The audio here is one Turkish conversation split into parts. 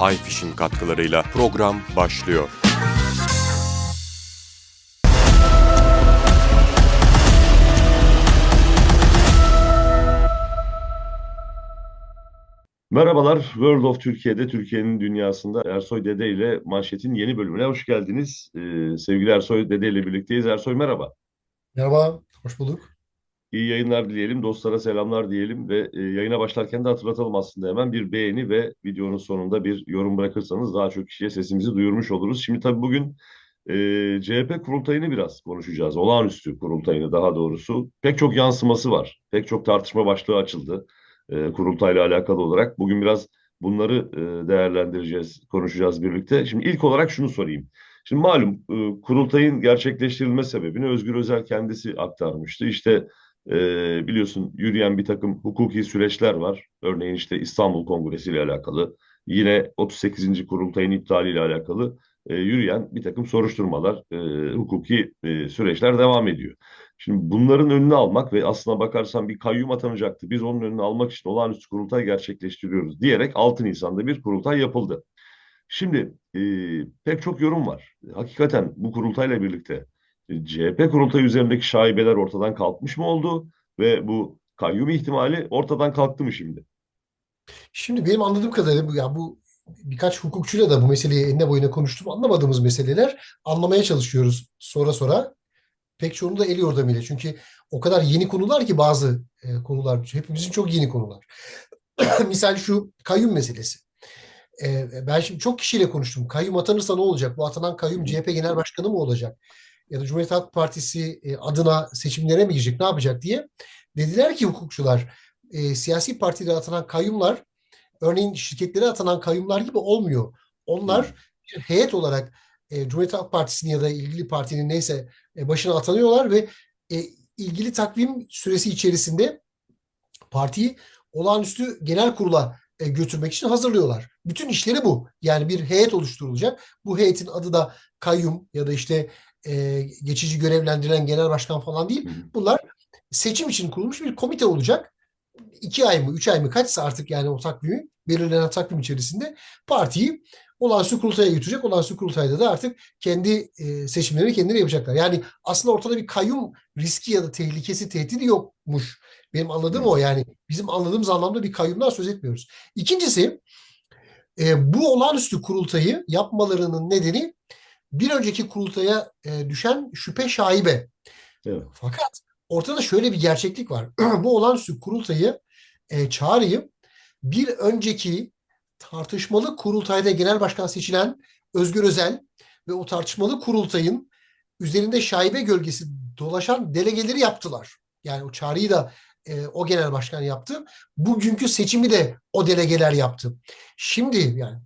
iFish'in katkılarıyla program başlıyor. Merhabalar, World of Türkiye'de, Türkiye'nin dünyasında Ersoy Dede ile Manşet'in yeni bölümüne hoş geldiniz. Ee, sevgili Ersoy Dede ile birlikteyiz. Ersoy merhaba. Merhaba, hoş bulduk. İyi yayınlar dileyelim, dostlara selamlar diyelim ve e, yayına başlarken de hatırlatalım aslında hemen bir beğeni ve videonun sonunda bir yorum bırakırsanız daha çok kişiye sesimizi duyurmuş oluruz. Şimdi tabii bugün e, CHP kurultayını biraz konuşacağız. Olağanüstü kurultayını daha doğrusu. Pek çok yansıması var. Pek çok tartışma başlığı açıldı e, kurultayla alakalı olarak. Bugün biraz bunları e, değerlendireceğiz, konuşacağız birlikte. Şimdi ilk olarak şunu sorayım. Şimdi malum e, kurultayın gerçekleştirilme sebebini Özgür Özel kendisi aktarmıştı. İşte e, biliyorsun yürüyen bir takım hukuki süreçler var. Örneğin işte İstanbul Kongresi ile alakalı, yine 38. kurultayın iptali ile alakalı e, yürüyen bir takım soruşturmalar, e, hukuki e, süreçler devam ediyor. Şimdi bunların önünü almak ve aslına bakarsan bir kayyum atanacaktı. Biz onun önünü almak için olağanüstü kurultay gerçekleştiriyoruz diyerek 6 Nisan'da bir kurultay yapıldı. Şimdi e, pek çok yorum var. Hakikaten bu kurultayla birlikte CHP kurultayı üzerindeki şaibeler ortadan kalkmış mı oldu ve bu kayyum ihtimali ortadan kalktı mı şimdi? Şimdi benim anladığım kadarıyla ya bu birkaç hukukçuyla da bu meseleyi enine boyuna konuştum. Anlamadığımız meseleler anlamaya çalışıyoruz sonra sonra. Pek çoğunu da el yordamıyla. Çünkü o kadar yeni konular ki bazı e, konular hepimizin çok yeni konular. Misal şu kayyum meselesi. E, ben şimdi çok kişiyle konuştum. Kayyum atanırsa ne olacak? Bu atanan kayyum CHP Genel Başkanı mı olacak? Ya da Cumhuriyet Halk Partisi e, adına seçimlere mi girecek? Ne yapacak diye. Dediler ki hukukçular e, siyasi partide atanan kayyumlar örneğin şirketlere atanan kayyumlar gibi olmuyor. Onlar bir heyet olarak e, Cumhuriyet Halk Partisi'nin ya da ilgili partinin neyse e, başına atanıyorlar ve e, ilgili takvim süresi içerisinde partiyi olağanüstü genel kurula e, götürmek için hazırlıyorlar. Bütün işleri bu. Yani bir heyet oluşturulacak. Bu heyetin adı da kayyum ya da işte e, geçici görevlendirilen genel başkan falan değil. Bunlar seçim için kurulmuş bir komite olacak. İki ay mı, üç ay mı kaçsa artık yani o takvimi belirlenen takvim içerisinde partiyi olağanüstü kurultaya götürecek. Olağanüstü kurultayda da artık kendi e, seçimlerini kendileri yapacaklar. Yani aslında ortada bir kayyum riski ya da tehlikesi, tehdidi yokmuş. Benim anladığım o yani. Bizim anladığımız anlamda bir kayyumdan söz etmiyoruz. İkincisi e, bu olağanüstü kurultayı yapmalarının nedeni bir önceki kurultaya e, düşen şüphe şaibe. Evet. Fakat ortada şöyle bir gerçeklik var. bu olağanüstü kurultayı e, çağrıyı bir önceki tartışmalı kurultayda genel başkan seçilen Özgür Özel ve o tartışmalı kurultayın üzerinde şaibe gölgesi dolaşan delegeleri yaptılar. Yani o çağrıyı da e, o genel başkan yaptı. Bugünkü seçimi de o delegeler yaptı. Şimdi yani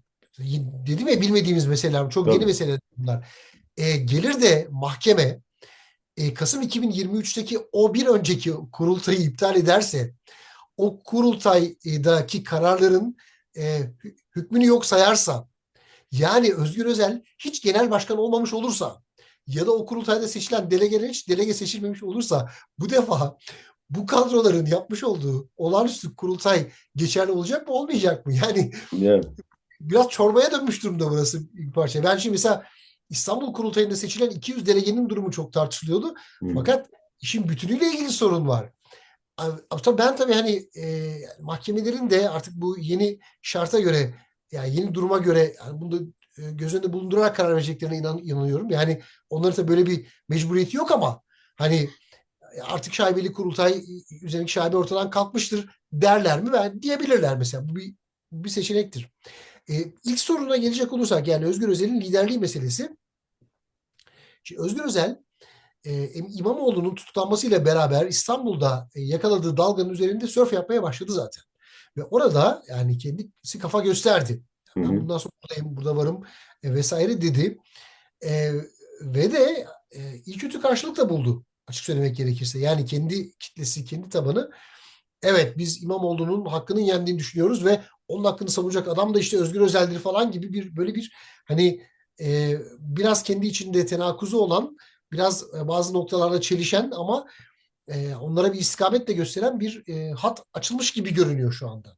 dedim ya bilmediğimiz meseleler, çok Tabii. yeni meseleler bunlar. E, gelir de mahkeme e, Kasım 2023'teki o bir önceki kurultayı iptal ederse o kurultaydaki kararların e, hükmünü yok sayarsa yani Özgür Özel hiç genel başkan olmamış olursa ya da o kurultayda seçilen delegeler hiç delege seçilmemiş olursa bu defa bu kadroların yapmış olduğu olağanüstü kurultay geçerli olacak mı olmayacak mı? Yani Yani, biraz çorbaya dönmüş durumda burası bir parça. Ben şimdi mesela İstanbul kurultayında seçilen 200 delegenin durumu çok tartışılıyordu. hı. Fakat işin bütünüyle ilgili sorun var. Tabii ben tabii hani e, mahkemelerin de artık bu yeni şarta göre yani yeni duruma göre yani bunu da e, göz önünde bulundurarak karar vereceklerine inan, inanıyorum. Yani onların tabii böyle bir mecburiyeti yok ama hani artık şaibeli kurultay üzerindeki şaibe ortadan kalkmıştır derler mi? Ben diyebilirler mesela. Bu bir, bir seçenektir. E, ilk soruna gelecek olursak yani Özgür Özel'in liderliği meselesi. Şimdi Özgür Özel e, İmamoğlu'nun tutuklanmasıyla beraber İstanbul'da e, yakaladığı dalganın üzerinde sörf yapmaya başladı zaten. Ve orada yani kendisi kafa gösterdi. Hı Ben bundan sonra buradayım, burada varım e, vesaire dedi. E, ve de e, iyi kötü karşılık da buldu açık söylemek gerekirse. Yani kendi kitlesi, kendi tabanı evet biz İmamoğlu'nun hakkının yendiğini düşünüyoruz ve onun hakkını savunacak adam da işte Özgür Özel'dir falan gibi bir böyle bir hani e, biraz kendi içinde tenakuzu olan biraz e, bazı noktalarda çelişen ama e, onlara bir istikamet de gösteren bir e, hat açılmış gibi görünüyor şu anda.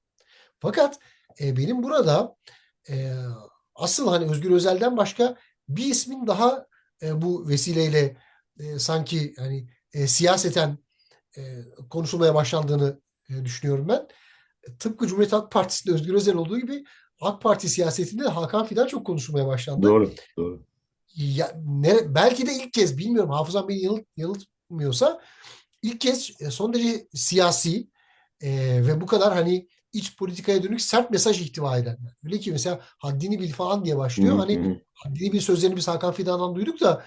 Fakat e, benim burada e, asıl hani Özgür Özel'den başka bir ismin daha e, bu vesileyle e, sanki hani e, siyaseten e, konuşulmaya başlandığını e, düşünüyorum ben. Tıpkı Cumhuriyet Halk Partisi'nde Özgür Özel olduğu gibi AK Parti siyasetinde de Hakan Fidan çok konuşulmaya başlandı. Doğru, doğru. Ya, ne, belki de ilk kez bilmiyorum hafızam beni yanılt, yanıltmıyorsa ilk kez e, son derece siyasi e, ve bu kadar hani iç politikaya dönük sert mesaj ihtiva eden. Öyle ki mesela haddini bil falan diye başlıyor. Hı hı, Hani haddini bil sözlerini biz Hakan Fidan'dan duyduk da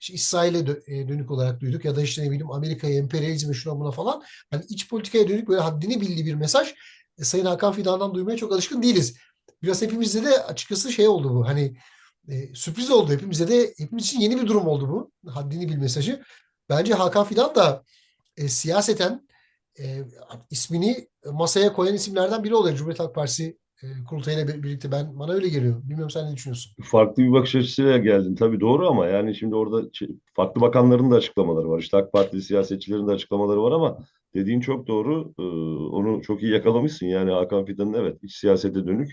işte İsrail'e dö- e, dönük olarak duyduk ya da işte ne bileyim Amerika'ya, emperyalizme şuna buna falan. Hani iç politikaya dönük böyle haddini bildiği bir mesaj e, Sayın Hakan Fidan'dan duymaya çok alışkın değiliz. Biraz hepimizde de açıkçası şey oldu bu hani e, sürpriz oldu hepimize de hepimiz için yeni bir durum oldu bu. Haddini bil mesajı. Bence Hakan Fidan da e, siyaseten e, ismini masaya koyan isimlerden biri oluyor. Cumhuriyet Halk Partisi e, kurultayıyla bir- birlikte ben bana öyle geliyor. Bilmiyorum sen ne düşünüyorsun? Farklı bir bakış açısıyla geldin. Tabii doğru ama yani şimdi orada farklı bakanların da açıklamaları var. İşte AK Partili siyasetçilerin de açıklamaları var ama dediğin çok doğru. Ee, onu çok iyi yakalamışsın. Yani Hakan Fidan'ın evet iç siyasete dönük.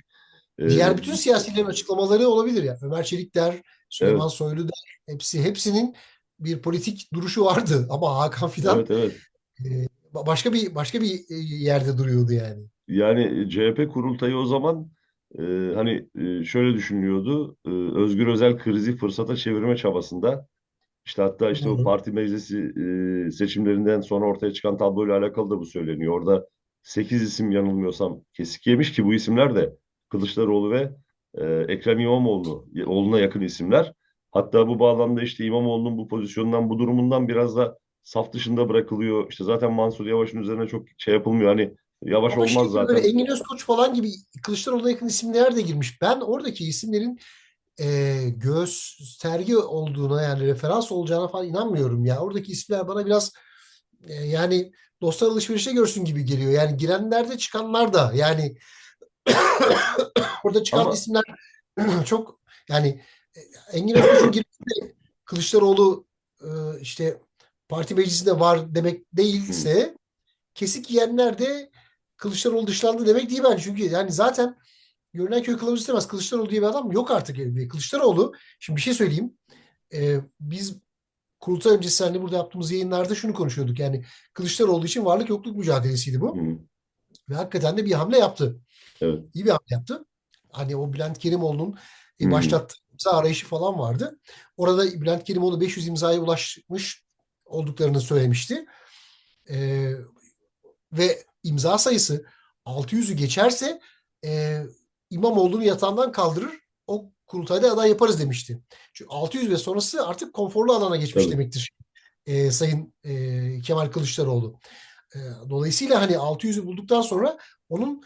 e, Diğer bütün siyasilerin açıklamaları olabilir ya. Ömer Çelik der, Süleyman Evet. Soylu der. Hepsi hepsinin bir politik duruşu vardı ama Hakan Fidan Evet evet. e, başka bir başka bir e, yerde duruyordu yani. Yani CHP kurultayı o zaman e, hani e, şöyle düşünülüyordu. E, Özgür Özel krizi fırsata çevirme çabasında. İşte hatta işte Doğru. parti meclisi e, seçimlerinden sonra ortaya çıkan tabloyla alakalı da bu söyleniyor. Orada 8 isim yanılmıyorsam kesik yemiş ki bu isimler de Kılıçdaroğlu ve e, Ekrem İmamoğlu oğluna yakın isimler. Hatta bu bağlamda işte İmamoğlu'nun bu pozisyondan, bu durumundan biraz da saf dışında bırakılıyor. İşte zaten Mansur Yavaş'ın üzerine çok şey yapılmıyor. Hani Yavaş Ama olmaz işte zaten. Engin Özkoç falan gibi Kılıçdaroğlu'na yakın isimler de girmiş. Ben oradaki isimlerin e, gösterge olduğuna yani referans olacağına falan inanmıyorum ya. Oradaki isimler bana biraz e, yani dostlar alışverişe görsün gibi geliyor. Yani girenler de çıkanlar da yani orada çıkan Ama- isimler çok yani Engin Özkoç'un girmesi Kılıçdaroğlu e, işte parti meclisinde var demek değilse kesik yiyenler de Kılıçdaroğlu dışlandı demek değil bence. Çünkü yani zaten görünen köy kılavuz istemez. Kılıçdaroğlu diye bir adam yok artık. Ve Kılıçdaroğlu şimdi bir şey söyleyeyim. Ee, biz kurultay öncesi seninle burada yaptığımız yayınlarda şunu konuşuyorduk. Yani Kılıçdaroğlu için varlık yokluk mücadelesiydi bu. Hı, Ve hakikaten de bir hamle yaptı. evet. İyi bir hamle yaptı. Hani o Bülent Kerimoğlu'nun e, başlattığı imza arayışı falan vardı. Orada Bülent Kerimoğlu 500 imzaya ulaşmış olduklarını söylemişti. Ee, ve imza sayısı 600'ü geçerse e, İmamoğlu'nu yatağından kaldırır. O kurultayda aday yaparız demişti. Çünkü 600 ve sonrası artık konforlu alana geçmiş Tabii. demektir. e, Sayın e, Kemal Kılıçdaroğlu. E, dolayısıyla hani 600'ü bulduktan sonra onun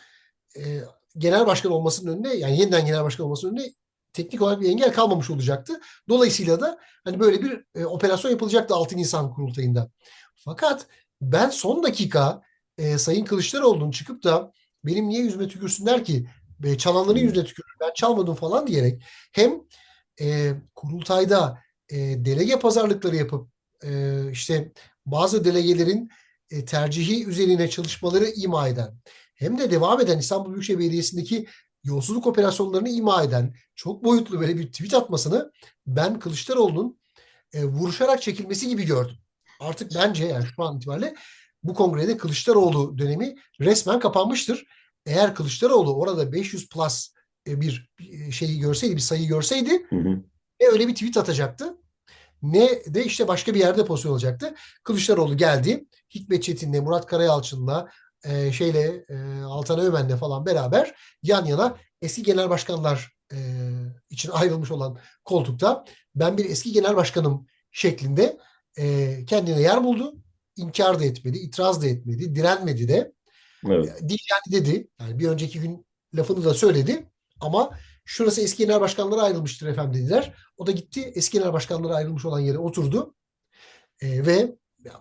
e, genel başkan olmasının önünde yani yeniden genel başkan olmasının önünde teknik olarak bir engel kalmamış olacaktı. Dolayısıyla da hani böyle bir e, operasyon yapılacaktı 6 Nisan kurultayında. Fakat ben son dakika e, Sayın Kılıçdaroğlu'nun çıkıp da benim niye yüzüme tükürsünler ki e, çalanların yüzüne tükürür ben çalmadım falan diyerek hem e, kurultayda e, delege pazarlıkları yapıp e, işte bazı delegelerin e, tercihi üzerine çalışmaları ima eden hem de devam eden İstanbul Büyükşehir Belediyesi'ndeki yolsuzluk operasyonlarını ima eden çok boyutlu böyle bir tweet atmasını ben Kılıçdaroğlu'nun e, vuruşarak çekilmesi gibi gördüm. Artık bence yani şu an itibariyle bu kongrede Kılıçdaroğlu dönemi resmen kapanmıştır. Eğer Kılıçdaroğlu orada 500 plus e, bir bir şeyi görseydi, bir sayı görseydi Hı hı. ne öyle bir tweet atacaktı ne de işte başka bir yerde pozisyon olacaktı. Kılıçdaroğlu geldi. Hikmet Çetin'le, Murat Karayalçın'la e, şeyle e, Altan Öğmen'le falan beraber yan yana eski genel başkanlar e, için ayrılmış olan koltukta ben bir eski genel başkanım şeklinde e, kendine yer buldu. İnkar da etmedi, itiraz da etmedi, direnmedi de. Evet. Değil yani dedi. Yani bir önceki gün lafını da söyledi. Ama şurası eski genel başkanlara ayrılmıştır efendim dediler. O da gitti eski genel başkanlara ayrılmış olan yere oturdu. E, ve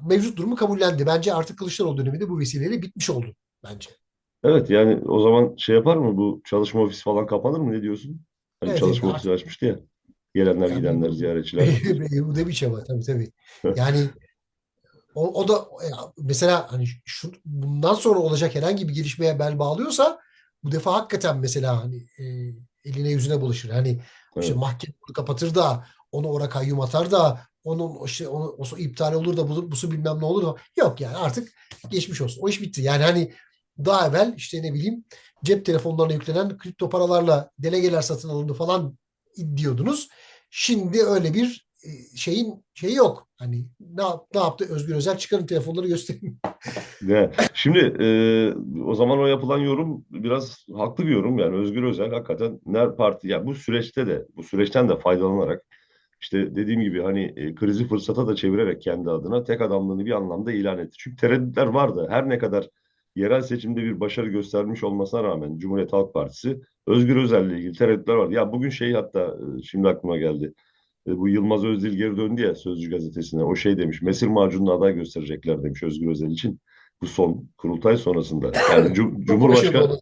mevcut durumu kabullendi. Bence artık Kılıçdaroğlu dönemi de bu vesileyle bitmiş oldu bence. Evet yani o zaman şey yapar mı bu çalışma ofisi falan kapanır mı ne diyorsun? Hani Evet, çalışma evet, ofisi açmıştı ya. Gelenler Yani gidenler ziyaretçiler. bu da bir çaba tabii tabii. Yani o, o da e, mesela hani şu, bundan sonra olacak herhangi bir gelişmeye bel bağlıyorsa bu defa hakikaten mesela hani e, eline yüzüne bulaşır. Hani işte Evet. mahkeme onu kapatır da onu oraya kayyum atar da onun işte onu, o iptal olur da bu, busu bilmem ne olur da yok yani artık geçmiş olsun. O iş bitti. Yani hani daha evvel işte ne bileyim cep telefonlarına yüklenen kripto paralarla delegeler satın alındı falan diyordunuz. Şimdi öyle bir şeyin şeyi yok. Hani ne, ne yaptı Özgür Özel çıkarın telefonları gösterin. Ya, şimdi e, o zaman o yapılan yorum biraz haklı bir yorum yani Özgür Özel hakikaten ner parti yani bu süreçte de bu süreçten de faydalanarak işte dediğim gibi hani e, krizi fırsata da çevirerek kendi adına tek adamlığını bir anlamda ilan etti. Çünkü tereddütler vardı. Her ne kadar yerel seçimde bir başarı göstermiş olmasına rağmen Cumhuriyet Halk Partisi Özgür Özel'le ilgili tereddütler vardı. Ya bugün şey hatta e, şimdi aklıma geldi. E, Bu Yılmaz Özdil geri döndü ya Sözcü gazetesine. O şey demiş. Mesir macununu aday gösterecekler demiş Özgür Özel için. Bu son kurultay sonrasında. Yani Cum- Cumhurbaşkanı.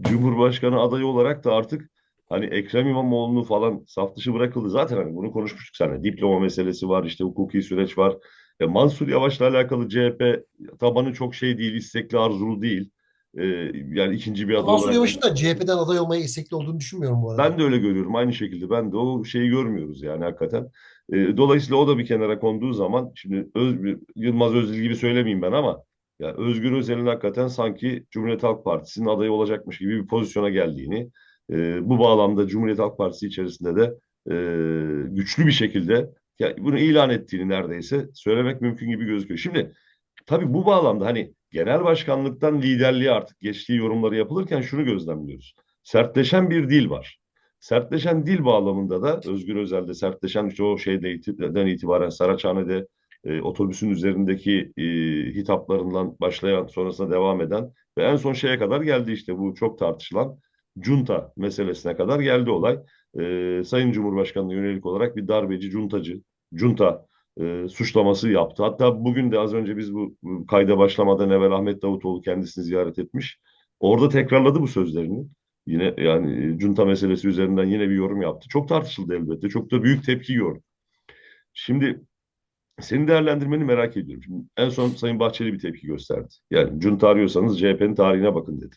Cumhurbaşkanı adayı olarak da artık hani Ekrem İmamoğlu'nu falan saf dışı bırakıldı. Zaten hani bunu konuşmuştuk seninle. Diploma meselesi var, işte hukuki süreç var. E, Mansur Yavaş'la alakalı CHP tabanı çok şey değil, istekli, arzulu değil. E, yani ikinci bir aday Mansur olarak. Yavaş'ın da CHP'den aday olmaya istekli olduğunu düşünmüyorum bu arada. Ben de öyle görüyorum aynı şekilde. Ben de o şeyi görmüyoruz yani hakikaten. E, dolayısıyla o da bir kenara konduğu zaman şimdi Öz, Yılmaz Özdil gibi söylemeyeyim ben ama yani Özgür Özel'in hakikaten sanki Cumhuriyet Halk Partisi'nin adayı olacakmış gibi bir pozisyona geldiğini e, bu bağlamda Cumhuriyet Halk Partisi içerisinde de e, güçlü bir şekilde ya bunu ilan ettiğini neredeyse söylemek mümkün gibi gözüküyor. Şimdi tabii bu bağlamda hani genel başkanlıktan liderliğe artık geçtiği yorumları yapılırken şunu gözlemliyoruz. Sertleşen bir dil var. Sertleşen dil bağlamında da Özgür Özel'de sertleşen işte o şeyden itibaren Saraçhane'de e, otobüsün üzerindeki e, hitaplarından başlayan sonrasında devam eden ve en son şeye kadar geldi işte bu çok tartışılan junta meselesine kadar geldi olay. E, Sayın Cumhurbaşkanı'na yönelik olarak bir darbeci, cuntacı, junta e, suçlaması yaptı. Hatta bugün de az önce biz bu, kayda başlamadan evvel Ahmet Davutoğlu kendisini ziyaret etmiş. Orada tekrarladı bu sözlerini. Yine yani e, junta meselesi üzerinden yine bir yorum yaptı. Çok tartışıldı elbette. Çok da büyük tepki gördü. Şimdi senin değerlendirmeni merak ediyorum. Şimdi en son Sayın Bahçeli bir tepki gösterdi. Yani junta arıyorsanız CHP'nin tarihine bakın dedi.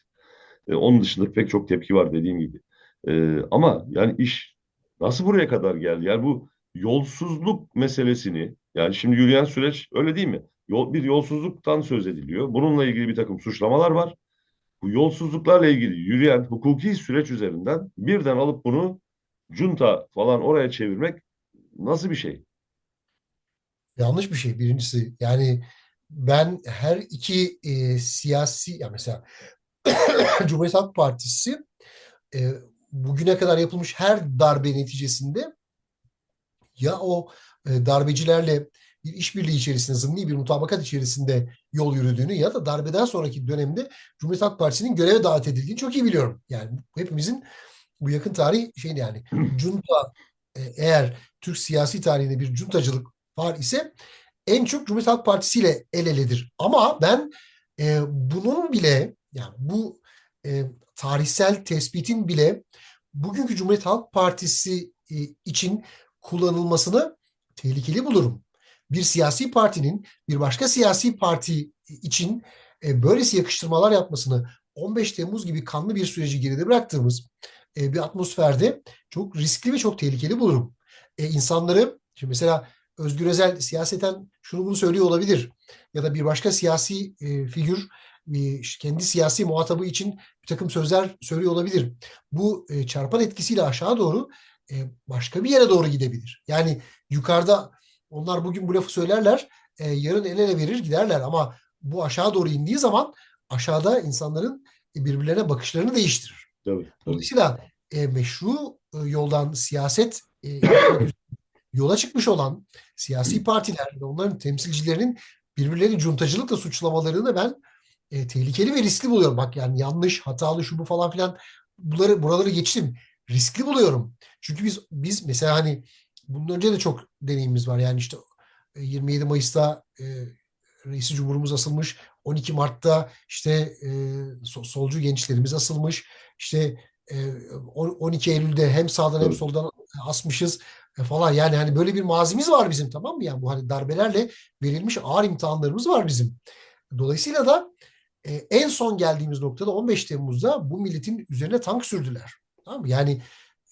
E, onun dışında pek çok tepki var dediğim gibi. E, ama yani iş nasıl buraya kadar geldi? Yani bu yolsuzluk meselesini yani şimdi yürüyen süreç öyle değil mi? Yol, bir yolsuzluktan söz ediliyor. Bununla ilgili bir takım suçlamalar var. Bu yolsuzluklarla ilgili yürüyen hukuki süreç üzerinden birden alıp bunu junta falan oraya çevirmek nasıl bir şey? Yanlış bir şey birincisi. Yani ben her iki e, siyasi ya mesela Cumhuriyet Halk Partisi e, bugüne kadar yapılmış her darbe neticesinde ya o e, darbecilerle bir işbirliği içerisinde, zımni bir mutabakat içerisinde yol yürüdüğünü ya da darbeden sonraki dönemde Cumhuriyet Halk Partisi'nin göreve davet edildiğini çok iyi biliyorum. Yani hepimizin bu yakın tarih şeydi yani junta e, eğer Türk siyasi tarihinde bir cuntacılık var ise en çok Cumhuriyet Halk Partisi ile el eledir. Ama ben e, bunun bile yani bu e, tarihsel tespitin bile bugünkü Cumhuriyet Halk Partisi e, için kullanılmasını tehlikeli bulurum. Bir siyasi partinin bir başka siyasi parti için e, böylesi yakıştırmalar yapmasını 15 Temmuz gibi kanlı bir süreci geride bıraktığımız e, bir atmosferde çok riskli ve çok tehlikeli bulurum. E, insanları şimdi mesela Özgür Özel siyaseten şunu bunu söylüyor olabilir. Ya da bir başka siyasi e, figür e, kendi siyasi muhatabı için bir takım sözler söylüyor olabilir. Bu e, çarpan etkisiyle aşağı doğru e, başka bir yere doğru gidebilir. Yani yukarıda onlar bugün bu lafı söylerler, e, yarın el ele verir giderler ama bu aşağı doğru indiği zaman aşağıda insanların birbirlerine bakışlarını değiştirir. Tabii, tabii. Dolayısıyla e, meşru e, yoldan siyaset e, yola çıkmış olan siyasi partiler ve onların temsilcilerinin birbirlerini cuntacılıkla suçlamalarını ben e, tehlikeli ve riskli buluyorum. Bak yani yanlış, hatalı, şu bu falan filan bunları buraları geçtim. Riskli buluyorum. Çünkü biz biz mesela hani bundan önce de çok deneyimimiz var. Yani işte e, 27 Mayıs'ta e, Reisi Cumhurumuz asılmış. 12 Mart'ta işte e, so- solcu gençlerimiz asılmış. İşte e, on- 12 Eylül'de hem sağdan hem soldan asmışız e, falan. Yani hani böyle bir mazimiz var bizim tamam mı? Yani bu hani darbelerle verilmiş ağır imtihanlarımız var bizim. Dolayısıyla da e, en son geldiğimiz noktada 15 Temmuz'da bu milletin üzerine tank sürdüler. Tamam mı? Yani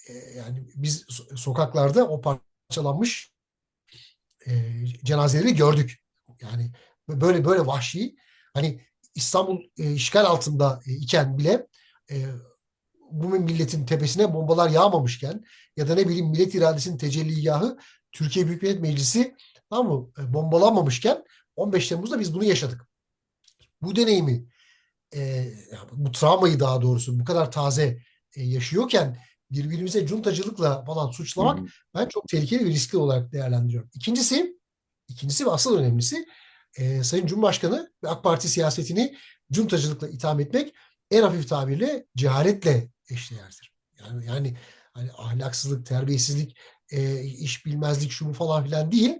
e, yani biz so- sokaklarda o parçalanmış e, cenazeleri gördük. Yani böyle böyle vahşi hani İstanbul e, işgal altında e, iken bile e, bu milletin tepesine bombalar yağmamışken ya da ne bileyim millet iradesinin tecelligahı Türkiye Büyük Millet Meclisi tamam mı e, bombalanmamışken 15 Temmuz'da biz bunu yaşadık. Bu deneyimi e, bu travmayı daha doğrusu bu kadar taze e, yaşıyorken birbirimize cuntacılıkla falan suçlamak Hı hı. ben çok tehlikeli ve riskli olarak değerlendiriyorum. İkincisi, ikincisi ve asıl önemlisi e, Sayın Cumhurbaşkanı ve AK Parti siyasetini cuntacılıkla itham etmek en hafif tabirle cehaletle eşdeğerdir. Yani yani hani ahlaksızlık, terbiyesizlik, e, iş bilmezlik şu falan filan değil,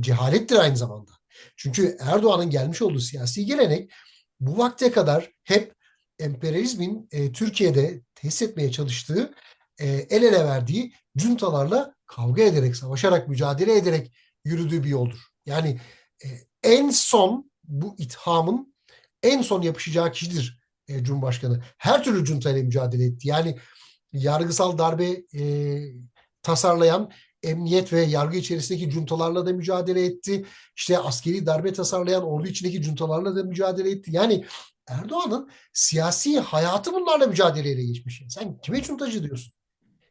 cehalettir aynı zamanda. Çünkü Erdoğan'ın gelmiş olduğu siyasi gelenek bu vakte kadar hep emperyalizmin e, Türkiye'de tesis etmeye çalıştığı, e, el ele verdiği cuntalarla kavga ederek, savaşarak, mücadele ederek yürüdüğü bir yoldur. Yani e, en son bu ithamın en son yapışacağı kişidir e, Cumhurbaşkanı. Her türlü cuntayla mücadele etti. Yani yargısal darbe e, tasarlayan emniyet ve yargı içerisindeki cuntalarla da mücadele etti. İşte askeri darbe tasarlayan ordu içindeki cuntalarla da mücadele etti. Yani Erdoğan'ın siyasi hayatı bunlarla mücadeleyle geçmiş. Sen kime cuntacı diyorsun?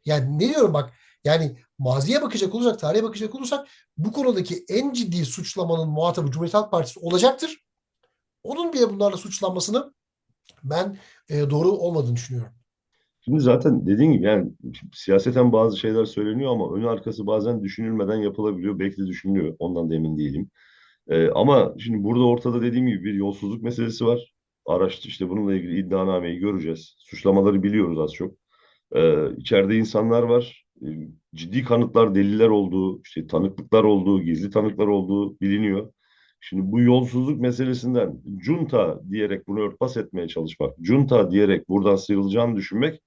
Yani ne diyorum bak yani maziye bakacak olursak, tarihe bakacak olursak bu konudaki en ciddi suçlamanın muhatabı Cumhuriyet Halk Partisi olacaktır. Onun bile bunlarla suçlanmasını ben e, doğru olmadığını düşünüyorum. Şimdi zaten dediğin gibi yani siyaseten bazı şeyler söyleniyor ama önü arkası bazen düşünülmeden yapılabiliyor. Belki de düşünülüyor. Ondan da emin değilim. Ee, ama şimdi burada ortada dediğim gibi bir yolsuzluk meselesi var. Araç işte bununla ilgili iddianameyi göreceğiz. Suçlamaları biliyoruz az çok. Ee, içeride insanlar var. Ee, ciddi kanıtlar, deliller olduğu, işte tanıklıklar olduğu, gizli tanıklar olduğu biliniyor. Şimdi bu yolsuzluk meselesinden junta diyerek bunu örtbas etmeye çalışmak, junta diyerek buradan sıyrılacağını düşünmek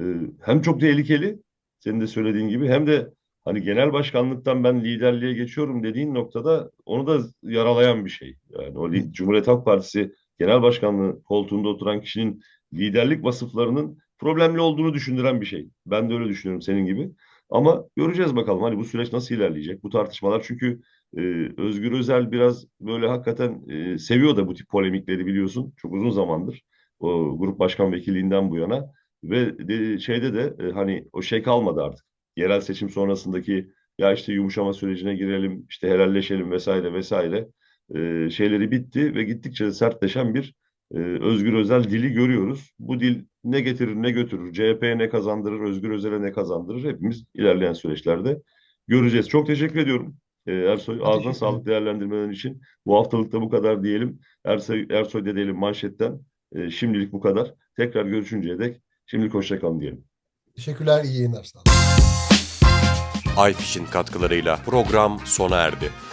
e, hem çok tehlikeli, senin de söylediğin gibi hem de hani genel başkanlıktan ben liderliğe geçiyorum dediğin noktada onu da yaralayan bir şey. Yani o Cumhuriyet Halk Partisi genel başkanlığı koltuğunda oturan kişinin liderlik vasıflarının problemli olduğunu düşündüren bir şey. Ben de öyle düşünüyorum senin gibi. Ama göreceğiz bakalım. Hani bu süreç nasıl ilerleyecek? Bu tartışmalar çünkü e, Özgür Özel biraz böyle hakikaten e, seviyor da bu tip polemikleri biliyorsun. Çok uzun zamandır o grup başkan vekilliğinden bu yana. Ve de, şeyde de e, hani o şey kalmadı artık. Yerel seçim sonrasındaki ya işte yumuşama sürecine girelim işte helalleşelim vesaire vesaire e, şeyleri bitti ve gittikçe de sertleşen bir e, Özgür Özel dili görüyoruz. Bu dil ne getirir ne götürür, CHP'ye ne kazandırır, Özgür Özel'e ne kazandırır hepimiz ilerleyen süreçlerde göreceğiz. Çok teşekkür ediyorum. E, Ersoy ağzına sağlık değerlendirmelerin için. Bu haftalık da bu kadar diyelim. Ersoy, Ersoy Dede'li manşetten e, şimdilik bu kadar. Tekrar görüşünceye dek şimdilik hoşça kalın diyelim. Teşekkürler, iyi yayınlar. Sağ olun. Ayfiş'in katkılarıyla program sona erdi.